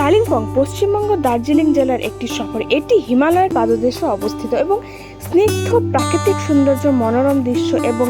কালিম্পং পশ্চিমবঙ্গ দার্জিলিং জেলার একটি শহর। এটি হিমালয়ের পাদদেশে অবস্থিত এবং স্নিগ্ধ প্রাকৃতিক সৌন্দর্য, মনোরম দৃশ্য এবং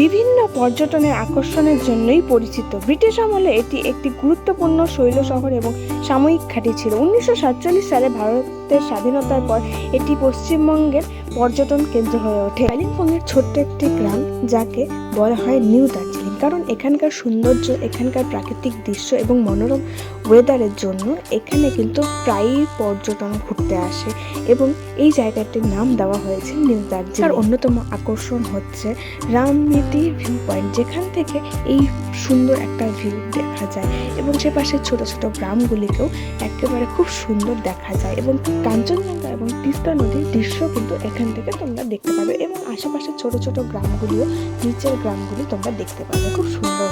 বিভিন্ন পর্যটনের আকর্ষণের জন্যই পরিচিত। ব্রিটিশ আমলে এটি একটি গুরুত্বপূর্ণ শৈল শহর এবং সাময়িক ঘাঁটি ছিল। উনিশশো সাতচল্লিশ সালে ভারতের স্বাধীনতার পর এটি পশ্চিমবঙ্গের পর্যটন কেন্দ্র হয়ে ওঠে। কালিম্পংয়ের ছোট্ট একটি গ্রাম, যাকে বলা হয় নিউ দার্জিলিং। কারণ এখানকার সৌন্দর্য, এখানকার প্রাকৃতিক দৃশ্য এবং মনোরম ওয়েদারের জন্য এখানে কিন্তু প্রায়ই পর্যটন ঘুরতে আসে এবং এই জায়গাটির নাম দেওয়া হয়েছে নিউ দার্জিলিং। আর অন্যতম আকর্ষণ হচ্ছে রামনীতি ভিউ পয়েন্ট যেখান থেকে এই সুন্দর একটা ভিউ দেখা যায় এবং সে পাশে ছোট ছোট গ্রামগুলিকেও একেবারে খুব সুন্দর দেখা যায় এবং কাঞ্চনজঙ্ঘা এবং তিস্তা নদীর দৃশ্য কিন্তু এখান থেকে তোমরা দেখতে পাবে এবং আশেপাশে ছোট ছোট গ্রামগুলিও নিচের গ্রামগুলি তোমরা দেখতে পাবে, খুব সুন্দর।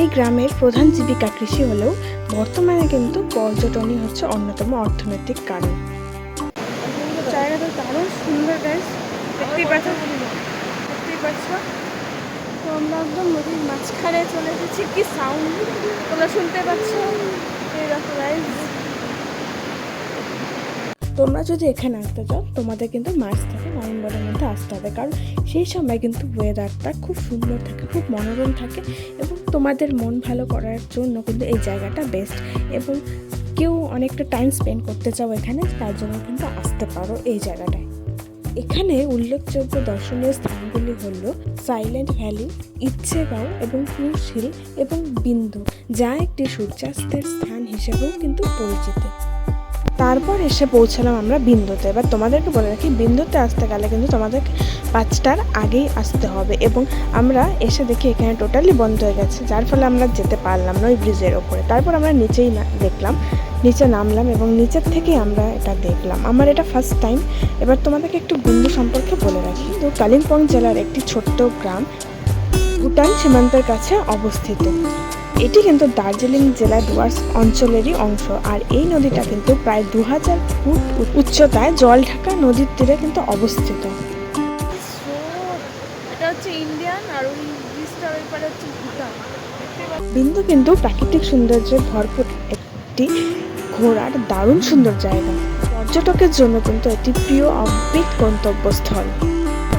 এই গ্রামের প্রধান জীবিকা কৃষি হলেও বর্তমানে কিন্তু পর্যটনই হচ্ছে অন্যতম অর্থনৈতিক কারণ। জায়গাটা সুন্দর আমরা নদীর মাঝখানে চলে এসেছি। কি সাউন্ড তোমরা শুনতে পাচ্ছ? গাইস তোমরা যদি এখানে আসতে চাও, তোমাদের কিন্তু মার্চ থেকে নভেম্বরের মধ্যে আসতে হবে। কারণ সেই সময় কিন্তু ওয়েদারটা খুব সুন্দর থাকে, খুব মনোরম থাকে এবং তোমাদের মন ভালো করার জন্য কিন্তু এই জায়গাটা বেস্ট এবং কেউ অনেকটা টাইম স্পেন্ড করতে চাও এখানে, তার জন্য কিন্তু আসতে পারো এই জায়গাটায়। এখানে উল্লেখযোগ্য দর্শনীয় স্থানগুলি হল সাইলেন্ট ভ্যালি ইচ্ছেগাঁও এবং ক্রুশ হিল এবং বিন্দু, যা একটি সূর্যাস্তের স্থান হিসেবেও কিন্তু পরিচিত। তারপর এসে পৌঁছালাম আমরা বিন্দুতে। এবার তোমাদেরকে বলে রাখি, বিন্দুতে আসতে গেলে কিন্তু তোমাদেরকে পাঁচটার আগেই আসতে হবে এবং আমরা এসে দেখি এখানে টোটালি বন্ধ হয়ে গেছে, যার ফলে আমরা যেতে পারলাম না ওই ব্রিজের ওপরে। তারপর আমরা নিচেই না, দেখলাম, নিচে নামলাম এবং নিচের থেকেই আমরা এটা দেখলাম। আমার এটা ফার্স্ট টাইম এবার তোমাদেরকে একটু বিন্দু সম্পর্কে বলে রাখি। তো কালিম্পং জেলার একটি ছোট্ট গ্রাম ভুটান সীমান্তের কাছে অবস্থিত। এটি কিন্তু দার্জিলিং জেলার ডুয়ার্স অঞ্চলেরই অংশ। আর এই নদীটা কিন্তু প্রায় দু হাজার ফুট উচ্চতায় জল ঢাকা নদীর তীরে কিন্তু অবস্থিত। এটা হচ্ছে ইন্ডিয়ান আর ওই ব্রিজটার ওই পারে হচ্ছে ভুটান। বিন্দু কিন্তু প্রাকৃতিক সৌন্দর্যে ভরপুর একটি ঘোরার দারুণ সুন্দর জায়গা। পর্যটকের জন্য কিন্তু এটি প্রিয় অবৃত গন্তব্যস্থল।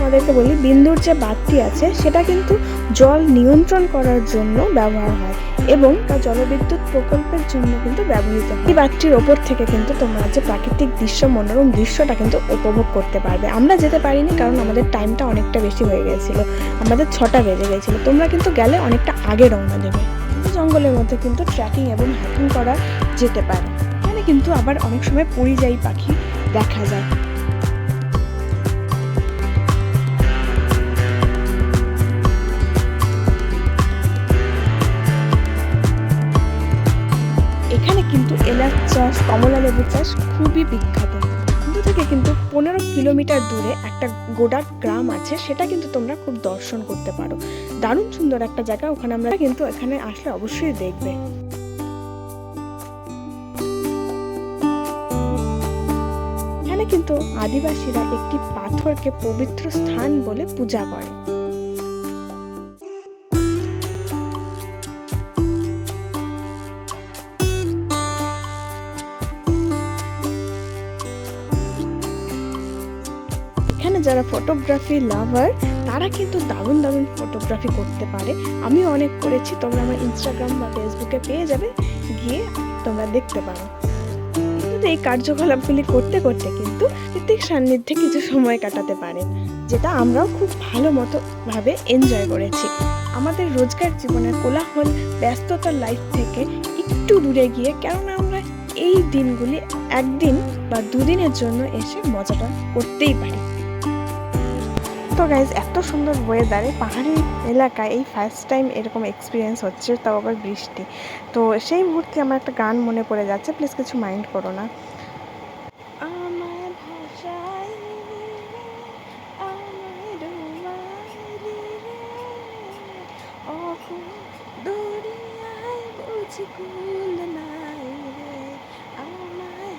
আমাদেরকে বলি, বিন্দুর যে বাঁধটি আছে, সেটা কিন্তু জল নিয়ন্ত্রণ করার জন্য ব্যবহার হয় এবং তা জলবিদ্যুৎ প্রকল্পের জন্য কিন্তু ব্যবহৃত হয়। এই বাঁধটির ওপর থেকে কিন্তু তোমরা যে প্রাকৃতিক দৃশ্য, মনোরম দৃশ্যটা কিন্তু উপভোগ করতে পারবে। আমরা যেতে পারিনি কারণ আমাদের টাইমটা অনেকটা বেশি হয়ে গেছিল। আমাদের ছটা বেজে গেছিল। তোমরা কিন্তু গেলে অনেকটা আগে রওনা দেবে। জঙ্গলের মধ্যে কিন্তু ট্রেকিং এবং হাইকিং করা যেতে পারে। এখানে কিন্তু আবার অনেক সময় পরিযায়ী পাখি দেখা যায়। চাষ, কমলা লেবু চাষ খুবই বিখ্যাত। কিন্তু থেকে কিন্তু পনেরো কিলোমিটার দূরে একটা গোডা গ্রাম আছে, সেটা কিন্তু তোমরা খুব দর্শন করতে পারো। দারুণ সুন্দর একটা জায়গা, ওখানে আমরা কিন্তু এখানে আসলে অবশ্যই দেখবে। এখানে কিন্তু আদিবাসীরা একটি পাথরকে পবিত্র স্থান বলে পূজা করে। যারা ফটোগ্রাফি লাভার তারা কিন্তু দারুণ দারুণ ফটোগ্রাফি করতে পারে। আমি অনেক করেছি, তোমরা আমার ইনস্টাগ্রাম বা ফেসবুকে পেয়ে যাবে, গিয়ে তোমরা দেখতে পারো। কিন্তু এই কার্যকলাপগুলি করতে করতে কিন্তু কৃতিক সান্নিধ্যে কিছু সময় কাটাতে পারে, যেটা আমরাও খুব ভালো মতো ভাবে এনজয় করেছি। আমাদের রোজকার জীবনের কোলাহল, ব্যস্ততার লাইফ থেকে একটু দূরে গিয়ে, কেননা আমরা এই দিনগুলি একদিন বা দুদিনের জন্য এসে মজাটা করতেই পারি। তো গাইজ এত সুন্দর ওয়েদারে পাহাড়ি এলাকায় এই ফার্স্ট টাইম এরকম এক্সপিরিয়েন্স হচ্ছে, তাও আবার বৃষ্টি। তো সেই মুহূর্তে আমার একটা গান মনে পড়ে যাচ্ছে প্লিজ কিছু মাইন্ড করো না। নাই রে আমায়